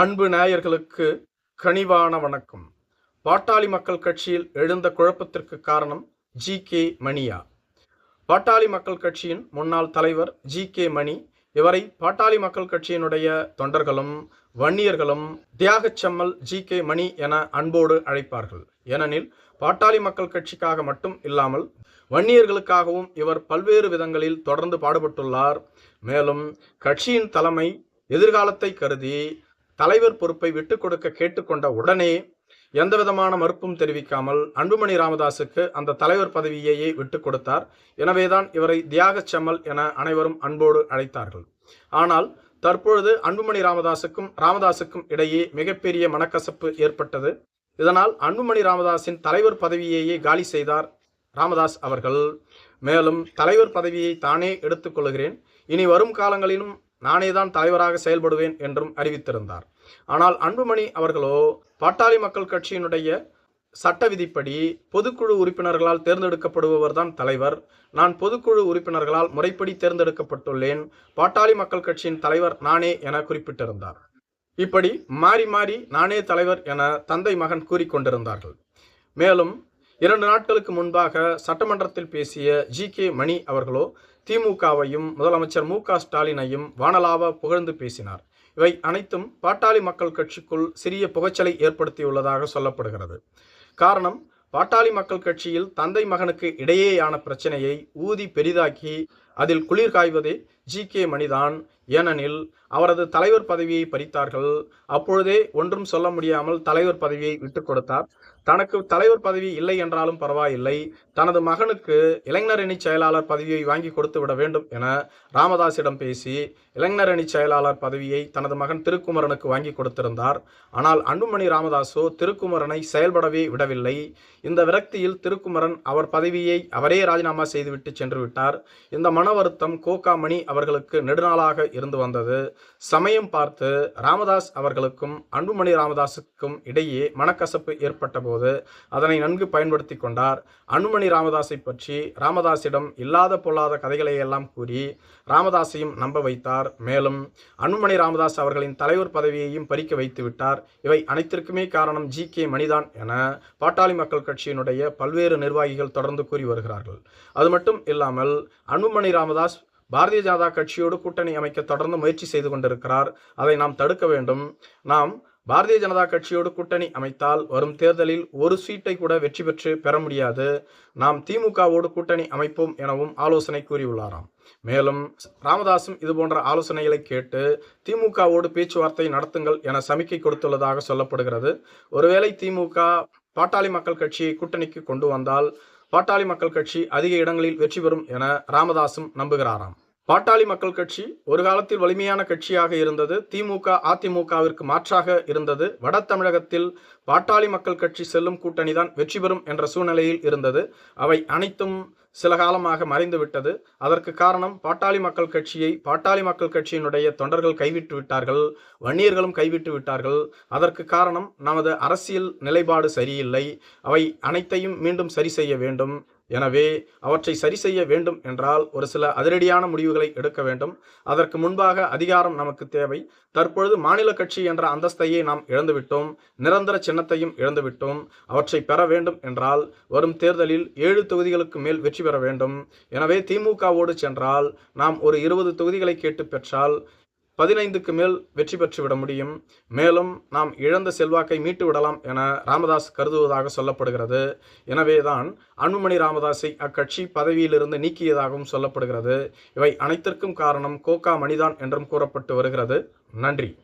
அன்பு நேயர்களுக்கு கனிவான வணக்கம். பாட்டாளி மக்கள் கட்சியில் எழுந்த குழப்பத்திற்கு காரணம் ஜி கே மணியா. பாட்டாளி மக்கள் கட்சியின் முன்னாள் தலைவர் ஜி கே மணி. இவரை பாட்டாளி மக்கள் கட்சியினுடைய தொண்டர்களும் வன்னியர்களும் தியாகச்சம்மல் ஜி கே மணி என அன்போடு அழைப்பார்கள். ஏனெனில் பாட்டாளி மக்கள் கட்சிக்காக மட்டும் இல்லாமல் வன்னியர்களுக்காகவும் இவர் பல்வேறு விதங்களில் தொடர்ந்து பாடுபட்டுள்ளார். மேலும் கட்சியின் தலைமை எதிர்காலத்தை கருதி தலைவர் பொறுப்பை விட்டுக் கொடுக்க கேட்டுக்கொண்ட உடனே எந்தவிதமான மறுப்பும் தெரிவிக்காமல் அன்புமணி ராமதாசுக்கு அந்த தலைவர் பதவியையே விட்டுக் கொடுத்தார். எனவேதான் இவரை தியாகச் செம்மல் என அனைவரும் அன்போடு அழைத்தார்கள். ஆனால் தற்பொழுது அன்புமணி ராமதாசுக்கும் ராமதாசுக்கும் இடையே மிகப்பெரிய மனக்கசப்பு ஏற்பட்டது. இதனால் அன்புமணி ராமதாஸின் தலைவர் பதவியையே காலி செய்தார் ராமதாஸ் அவர்கள். மேலும் தலைவர் பதவியை தானே எடுத்துக்கொள்கிறேன் இனி வரும் காலங்களிலும் நானே தான் தலைவராக செயல்படுவேன் என்றும் அறிவித்திருந்தார். ஆனால் அன்புமணி அவர்களோ பாட்டாளி மக்கள் கட்சியினுடைய சட்ட விதிப்படி பொதுக்குழு உறுப்பினர்களால் தேர்ந்தெடுக்கப்படுபவர் தான் தலைவர். நான் பொதுக்குழு உறுப்பினர்களால் முறைப்படி தேர்ந்தெடுக்கப்பட்டுள்ளேன். பாட்டாளி மக்கள் கட்சியின் தலைவர் நானே என குறிப்பிட்டிருந்தார். இப்படி மாறி மாறி நானே தலைவர் என தந்தை மகன் கூறிக்கொண்டிருந்தார்கள். மேலும் இரண்டு நாட்களுக்கு முன்பாக சட்டமன்றத்தில் பேசிய ஜி கே மணி அவர்களோ திமுகவையும் முதலமைச்சர் மு க ஸ்டாலினையும் வானலாவ புகழ்ந்து பேசினார். இவை அனைத்தும் பாட்டாளி மக்கள் கட்சிக்குள் சிறிய புகைச்சலை ஏற்படுத்தியுள்ளதாக சொல்லப்படுகிறது. காரணம் பாட்டாளி மக்கள் கட்சியில் தந்தை மகனுக்கு இடையேயான பிரச்சனையை ஊதி பெரிதாக்கி அதில் குளிர் காய்வதே ஜி கே மணிதான். ஏனெனில் அவரது தலைவர் பதவியை பறித்தார்கள். அப்பொழுதே ஒன்றும் சொல்ல முடியாமல் தலைவர் பதவியை விட்டுக் கொடுத்தார். தனக்கு தலைவர் பதவி இல்லை என்றாலும் பரவாயில்லை. தனது மகனுக்கு இளைஞர் அணி செயலாளர் பதவியை வாங்கி கொடுத்து விட வேண்டும் என ராமதாஸிடம் பேசி இளைஞர் அணி செயலாளர் பதவியை தனது மகன் திருக்குமரனுக்கு வாங்கி கொடுத்திருந்தார். ஆனால் அன்புமணி ராமதாஸோ திருக்குமரனை செயல்படவே விடவில்லை. இந்த விரக்தியில் திருக்குமரன் அவர் பதவியை அவரே ராஜினாமா செய்துவிட்டு சென்று விட்டார். இந்த மனு வருத்தம் கோகாமணி அவர்களுக்கு நெடுநாளாக இருந்து வந்தது. சமயம் பார்த்து ராமதாஸ் அவர்களுக்கும் அன்புமணி ராமதாஸுக்கும் இடையே மனக்கசப்பு ஏற்பட்ட போது அதனை நன்கு பயன்படுத்தி கொண்டார். அன்புமணி ராமதாஸை பற்றி ராமதாஸிடம் இல்லாத பொல்லாத கதைகளை எல்லாம் கூறி ராமதாஸையும் நம்ப வைத்தார். மேலும் அன்புமணி ராமதாஸ் அவர்களின் தலைவர் பதவியையும் பறிக்க வைத்து விட்டார். இவை அனைத்திற்குமே காரணம் ஜி. கே. மணிதான் என பாட்டாளி மக்கள் கட்சியினுடைய பல்வேறு நிர்வாகிகள் தொடர்ந்து கூறி வருகிறார்கள். அது மட்டும் இல்லாமல் அன்புமணி ராமதாஸ் பாரதிய ஜனதா கட்சியோடு கூட்டணி அமைக்க தொடர்ந்து முயற்சி செய்து கொண்டிருக்கிறார். அதை நாம் தடுக்க வேண்டும். நாம் பாரதிய ஜனதா கட்சியோடு கூட்டணி அமைத்தால் வரும் தேர்தலில் ஒரு சீட்டை கூட வெற்றி பெற்று பெற முடியாது. நாம் திமுகவோடு கூட்டணி அமைப்போம் எனவும் ஆலோசனை கூறியுள்ளாராம். மேலும் ராமதாசும் இது போன்ற ஆலோசனைகளை கேட்டு திமுகவோடு பேச்சுவார்த்தை நடத்துங்கள் என சமிக்கை கொடுத்துள்ளதாக சொல்லப்படுகிறது. ஒருவேளை திமுக பாட்டாளி மக்கள் கட்சியை கூட்டணிக்கு கொண்டு வந்தால் பாட்டாளி மக்கள் கட்சி அதிக இடங்களில் வெற்றி பெறும் என ராமதாசும் நம்புகிறாராம். பாட்டாளி மக்கள் கட்சி ஒரு காலத்தில் வலிமையான கட்சியாக இருந்தது திமுக அதிமுகவிற்கு மாற்றாக இருந்தது. வட தமிழகத்தில் பாட்டாளி மக்கள் கட்சி செல்லும் கூட்டணிதான் வெற்றி பெறும் என்ற சூழ்நிலையில் இருந்தது. அவை அனைத்தும் சில காலமாக மறைந்து விட்டது. அதற்கு காரணம் பாட்டாளி மக்கள் கட்சியை பாட்டாளி மக்கள் கட்சியினுடைய தொண்டர்கள் கைவிட்டு விட்டார்கள் வன்னியர்களும் கைவிட்டு விட்டார்கள். அதற்கு காரணம் நமது அரசியல் நிலைப்பாடு சரியில்லை. அவை அனைத்தையும் மீண்டும் சரி செய்ய வேண்டும். எனவே அவற்றை சரி செய்ய வேண்டும் என்றால் ஒரு சில அதிரடியான முடிவுகளை எடுக்க வேண்டும். அதற்கு முன்பாக அதிகாரம் நமக்கு தேவை. தற்பொழுது மாநில கட்சி என்ற அந்தஸ்தையை நாம் இழந்துவிட்டோம். நிரந்தர சின்னத்தையும் இழந்துவிட்டோம். அவற்றை பெற வேண்டும் என்றால் வரும் தேர்தலில் ஏழு தொகுதிகளுக்கு மேல் வெற்றி பெற வேண்டும். எனவே திமுகவோடு சென்றால் நாம் ஒரு இருபது தொகுதிகளை கேட்டு பெற்றால் பதினைந்துக்கு மேல் வெற்றி பெற்று விட முடியும். மேலும் நாம் இழந்த செல்வாக்கை மீட்டு விடலாம் என ராமதாஸ் கருதுவதாக சொல்லப்படுகிறது. எனவேதான் அன்புமணி ராமதாஸை அக்கட்சி பதவியிலிருந்து நீக்கியதாகவும் சொல்லப்படுகிறது. இவை அனைத்திற்கும் காரணம் கோகா மணிதான் என்றும் கூறப்பட்டு வருகிறது. நன்றி.